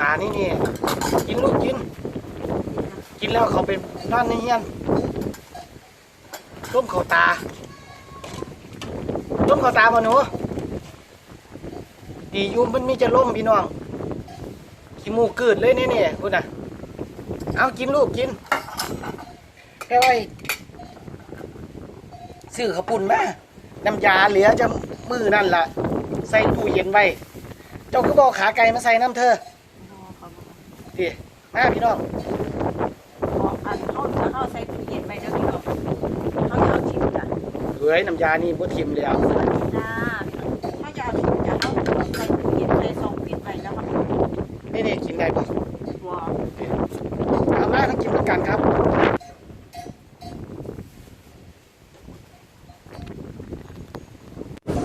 ตานี่นี่กินลูกกิน กินแล้วเขาไปนอนในเฮียนต้มเขาตาต้มเขาตาบ่หนูดีอยูมันมีจะล่มพี่น้องขี้มูกเกิดเลยนี่นี่คุณน่ะ เอากินลูกกินแค่ไว้ซื้อขปุ่นมาน้ำยาเหลือจะมือนั่นล่ะใส่ตู้เย็นไว้ เจ้าก็บอกขาไก่มาใส่น้ำเธอ พี่ มาพี่น้องบอกอันเขาจะเข้าใส่ตู้เย็นไปเด้อพี่น้องเขาจะเอาชิมจ้ะเฮ้ยน้ำยานี่บ่ทิมแล้วจ้าถ้าจะเอาชิมจะเอาใส่ตู้เย็นใส่ซองปิดไปแล้วมันนี่นี่กินได้ปะวัวเอามาต้องกินด้วยกันครับ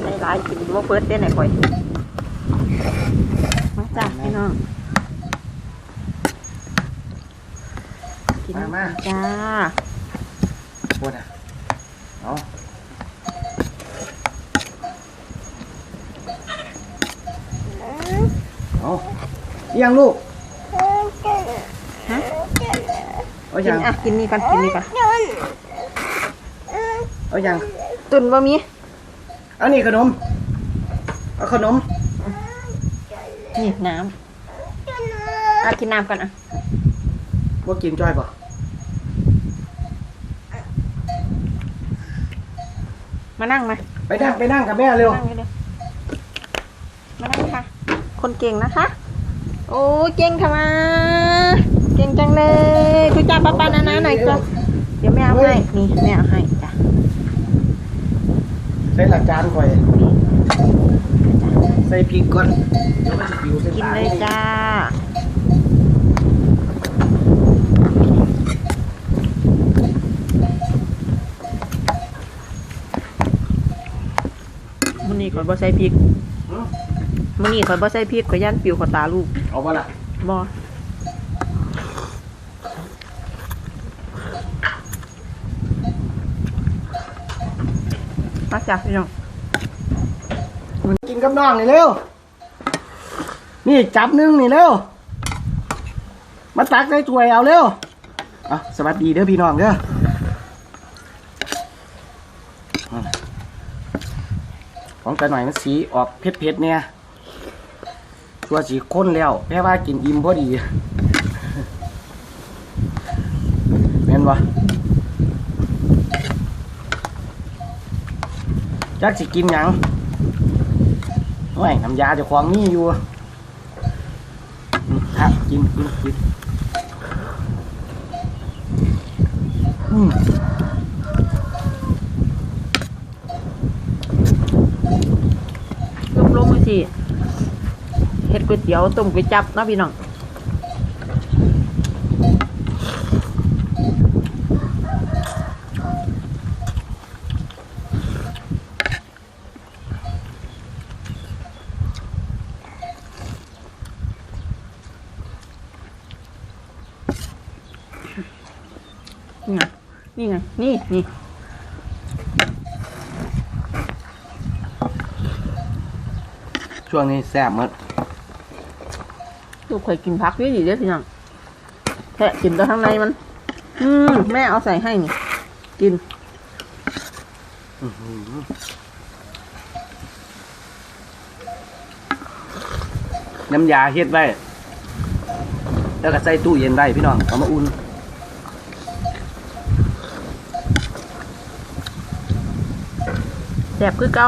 ในร้านกินว่าเฟิร์สเต้นไหนก่อยมาจ้ะพี่น้องกิน มามาจ้าปวดอะเอาเอาเอียังลูกฮะเอากิยันงอะกินนี่ก่อนกินนี่ก่อนเอายังตุนบะมีเอานี่ขนม เอาขนม นี่น้ำอะกินน้ำก่อนอะว่ากินจ้อยปะ มานั่งมาไปนั่งไปนั่งกับแม่เร็ว นั่งเลยมานั่งค่ะ คนเก่งนะคะ โอ้ยเก่งค่ะมาเก่งจังเลยทุจ้าป้าป้านานาหน่อยจ้ะเดี๋ยวแม่เอาให้ นี่แม่เอาให้จ้ะใส่หลักจานก่อย ใส่พริกก่อนเดี๋ยวมันจะปิวใส่กินตาเลยจ้า มื้ อนี้ข่อยบ่ใส่พริกหือมื้อนี้ข่อยบ่ใส่พริกข่อยย่านปิวเขอตาลูกเอาปะล่ะบ่มาจ้ะพี่น้องมันกินกับน้องนี่เร็ว นี่จับหนึงนี่เร็ว มาตักได้ถ้วยเอาเร็วอะสวัสดีเด้อพี่น้องเด้ออื ของแต่หน่อยมันสีออกเผ็ดๆเนี่ยชัวสีข้นแล้วแม่ว่ากินอิ่มพอดีเห็นปะจักสิกินยังโอ้ยน้ำยาจะควงนี่อยู่อืมครับกินกินกินอืม ล งลงมาสิเฮ็ดก๋วยเตี๋ยวต้มก๋วยจับเนาะพี่น้องนี่ไงนี่ไงนี่นี่ ช่วงนี้แซ่บหมดลูกเคยกินพักเยอะดีเด้อพี่น้องแทะกินตัวข้างในมัน อืมแม่เอาใส่ให้นี่ กินน้ำยาเฮ็ดไว้ แล้วก็ใส่ตู้เย็นไว้พี่น้อง เอามาอุ่นแสบคือเก่า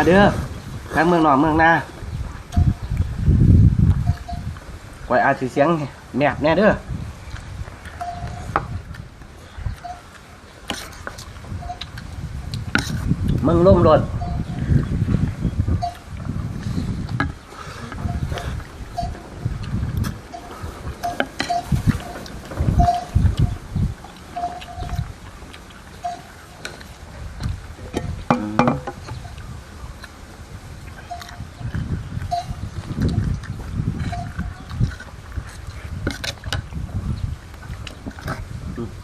มาเด้อทั้งเมืองนอกเมืองนาไว้อาจสิเสียงแนบแน่เด้อมึงล่มรถ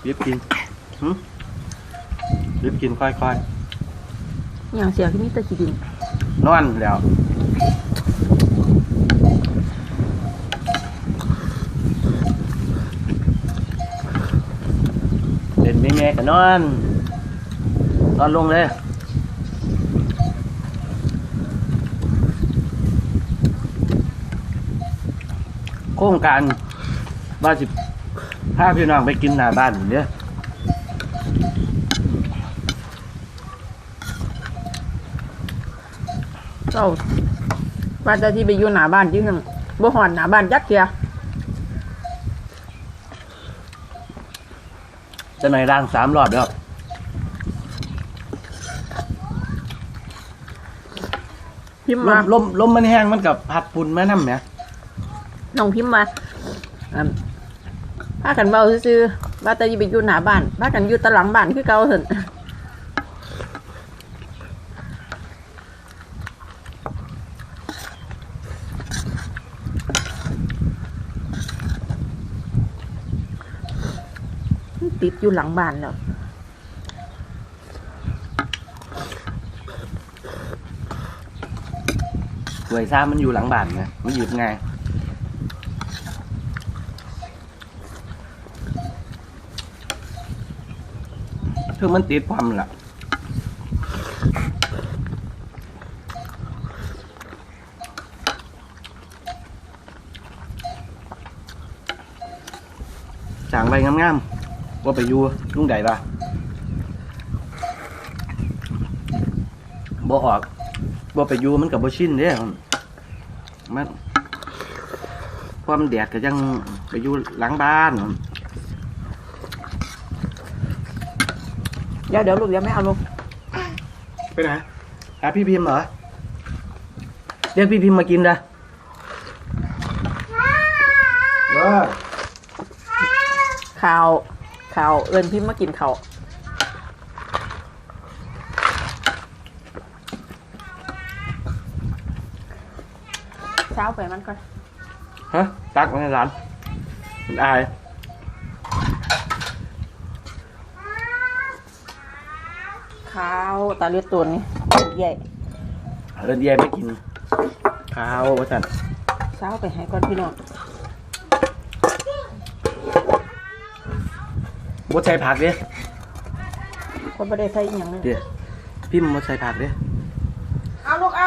รียบกินหืมรีบกินค่อยอย่างเสียวที่นี่ตะกี้ดินๆนอนแล้วเล่นไม่แม่กันนอนนอนลงเลยโครงการว่าสิ พาพี่น้องไปกินหน้าบ้านเนี่ยเจ้าว่าจะที่ไปอยู่หน้าบ้านจริงๆบ่หอนหน้าบ้านจักเทียจะหน่อยร่างสามรอบแล้วพิมพ์ลมามลมลมมันแห้งมันกับพัดปุ่นแม่น้ำเนี่ยน้องพิมพ์มา อ่าพากันเบาซื่อๆว่าจะที่ไปอยู่หน้าบ้านพากันอยู่ตะหลังบ้านคือเก่าเถินติดอยู่หลังบ้านแล้วสวยซ่ามันอยู่หลังบ้านไงมันหยิบไงาย คือมันติดความล่ะจางใบงามๆว่าไปอยู่ลุงใดปะบ่ออกบ่ไปอยู่มันกับบ่ชินเด้มันความแดดก็ยังไปอยู่หลังบ้าน ดี๋ยวเดี๋ยวลูกเดี๋ยวไม่เอาลูกไปไหนหาพี่พิมพ์เหรอเรียกพี่พิมพ์มากินนะเออข่าวข่าวเอินพิมพ์มากินข้าวเช้าไปมันก่อนฮะตักมาในร้านมันอาย ข้าวตาเลือดตัวนี้ใหญ่เอินเย่ไม่กินข้าวว่าสันเช้าไปให้ก่อนพี่น้องบ่ใส่ผักเด้คนไม่ได้ใส่อหย่างเลยเดี๋ยวพิมพ์บ่ใส่ผักเด้เอาลูกเอา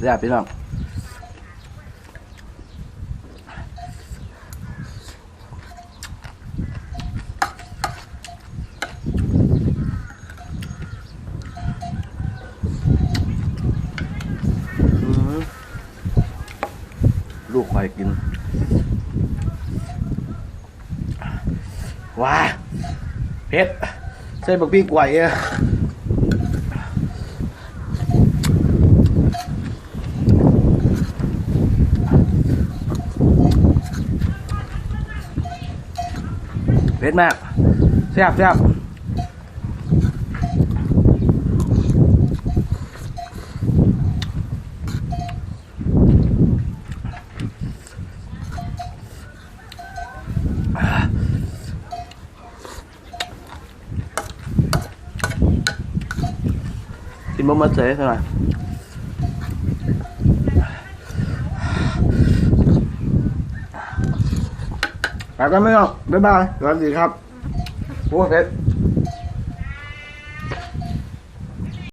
เดี๋ยวพี่น้องอืมลูกคอยกิน ว้าเผ็ดใส่บักพี่กวยอะ เผ็ดมากแซ่บแซ่บกินบะหมี่เสยหน่อย ไปกันไม่ออกบ๊ายบายสวัสดีครับโอ้เพชร